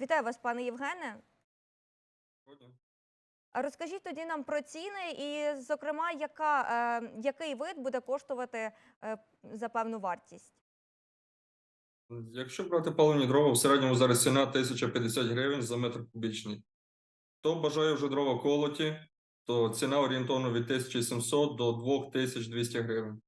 Вітаю вас, пане Євгене. Розкажіть тоді нам про ціни і, зокрема, яка, е, який вид буде коштувати е, за певну вартість? Якщо брати паливні дрова, в середньому зараз ціна 1050 гривень за метр кубічний. Хто бажає вже дрова колоті, то ціна орієнтовно від 1700 до 2200 гривень.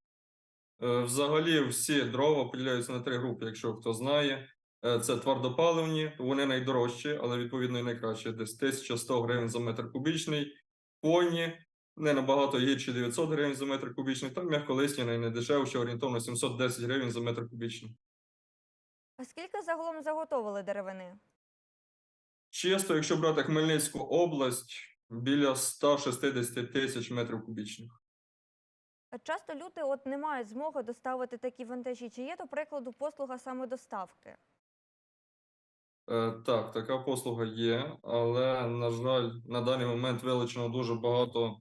Е, Взагалі всі дрова поділяються на три групи, якщо хто знає. Е, Це твердопаливні, вони найдорожчі, але відповідно і найкращі. Десь 1100 гривень за метр кубічний. Коні не набагато гірші 900 гривень за метр кубічний, та м'яколисні найдешевші, орієнтовно 710 гривень за метр кубічний. А скільки загалом заготовили деревини? Чисто, якщо брати Хмельницьку область, біля 160 тисяч метрів кубічних. А Часто люди от не мають змоги доставити такі вантажі. Чи є, до прикладу, послуга саме доставки? Е, так, така послуга є, але, на жаль, на даний момент вилучено дуже багато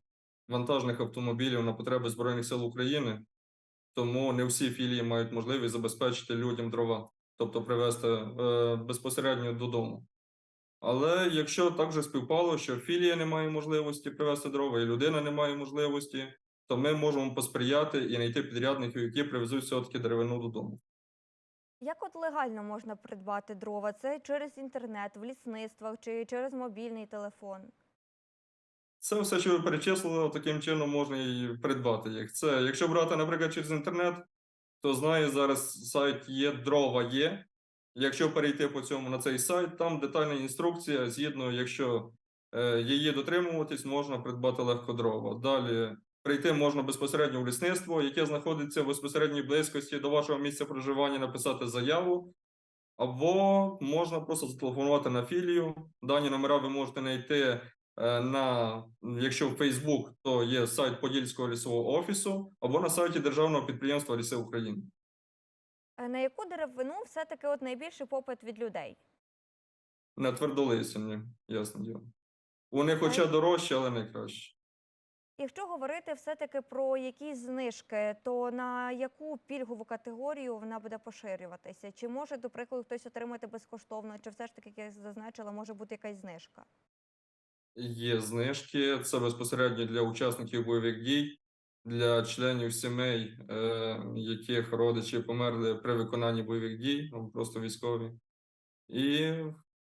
вантажних автомобілів на потреби Збройних сил України, тому не всі філії мають можливість забезпечити людям дрова, тобто привезти е, безпосередньо додому. Але якщо так вже співпало, що філія не має можливості привезти дрова, і людина не має можливості, то ми можемо посприяти і знайти підрядників, які привезуть все-таки деревину додому. Як от легально можна придбати дрова? Це через інтернет, в лісництвах чи через мобільний телефон? Це все, що ви перечислили, таким чином можна і придбати їх. Це, якщо брати, наприклад, через інтернет, то знаю, зараз сайт є дрова є. Якщо перейти по цьому на цей сайт, там детальна інструкція, згідно, якщо е, її дотримуватись, можна придбати легко дрова. Далі прийти можна безпосередньо в лісництво, яке знаходиться в безпосередній близькості до вашого місця проживання, написати заяву. Або можна просто зателефонувати на філію. Дані номера ви можете знайти е, на якщо в Facebook, то є сайт Подільського лісового офісу, або на сайті Державного підприємства Ліси України. Е, На яку деревину все-таки от найбільший попит від людей? На твердолисінні, ясно діло. Вони хоча дорожчі, але не краще. Якщо говорити все-таки про якісь знижки, то на яку пільгову категорію вона буде поширюватися? Чи може, до прикладу, хтось отримати безкоштовно, чи все ж таки, як я зазначила, може бути якась знижка? Є знижки, це безпосередньо для учасників бойових дій, для членів сімей, е, яких родичі померли при виконанні бойових дій, ну, просто військові, і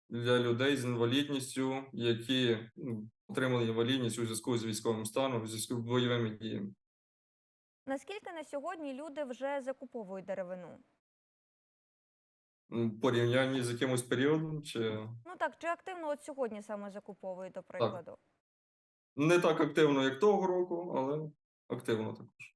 для людей з інвалідністю, які ну, отримали інвалідність у зв'язку з військовим станом, у зв'язку з бойовими діями. Наскільки на сьогодні люди вже закуповують деревину? Порівнянні з якимось періодом, чи Ну так, чи активно от сьогодні саме закуповують, до прикладу? не так активно, як того року, але активно також.